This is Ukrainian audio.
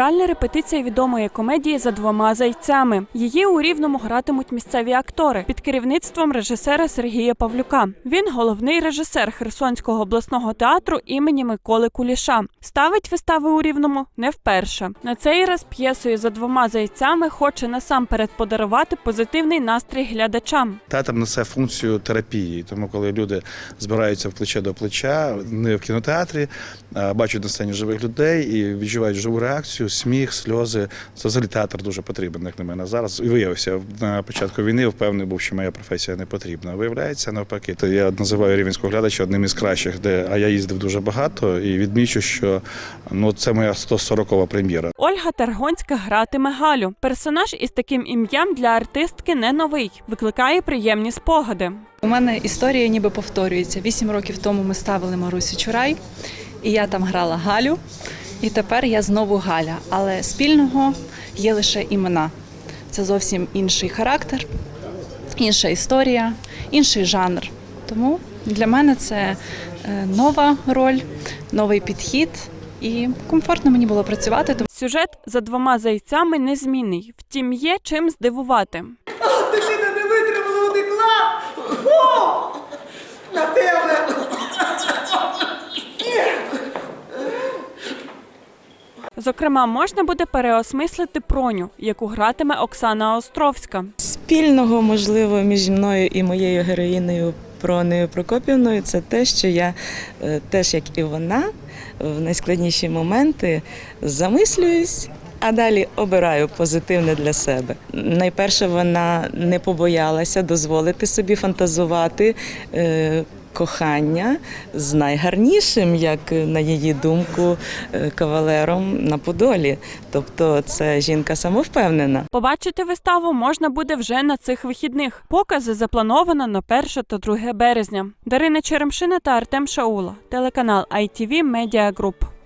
Генеральна репетиція відомої комедії за двома зайцями. Її у рівному гратимуть місцеві актори під керівництвом режисера Сергія Павлюка. Він головний режисер Херсонського обласного театру імені Миколи Куліша. Ставить вистави у рівному не вперше. На цей раз п'єсою за двома зайцями хоче насамперед подарувати позитивний настрій глядачам. Театр несе функцію терапії, тому коли люди збираються в плече до плеча, не в кінотеатрі, бачать на сцені живих людей і відчувають живу реакцію, сміх, сльози. Це взагалі театр дуже потрібен, як на мене. Зараз і виявився на початку війни. Впевнений був, що моя професія не потрібна. Виявляється, навпаки. То я називаю рівенського глядача одним із кращих, де а я їздив дуже багато і відмічу, що ну це моя 140-ва прем'єра. Ольга Таргонська гратиме Галю. Персонаж із таким ім'ям для артистки не новий, викликає приємні спогади. У мене історія ніби повторюється. Вісім років тому ми ставили Марусю Чурай, і я там грала Галю. І тепер я знову Галя. Але спільного є лише імена. Це зовсім інший характер, інша історія, інший жанр. Тому для мене це е, нова роль, новий підхід, і комфортно мені було працювати. Сюжет за двома зайцями незмінний, втім є чим здивувати. Зокрема, можна буде переосмислити проню, яку гратиме Оксана Островська. Спільного, можливо, між мною і моєю героїнею Пронею Прокопівною це те, що я е, теж, як і вона, в найскладніші моменти замислююсь. А далі обираю позитивне для себе. Найперше, вона не побоялася дозволити собі фантазувати е, кохання з найгарнішим, як на її думку, е, кавалером на Подолі. Тобто, це жінка самовпевнена. Побачити виставу можна буде вже на цих вихідних. Покази заплановано на 1 та 2 березня. Дарина Черемшина та Артем Шаула, телеканал ITV Media Group.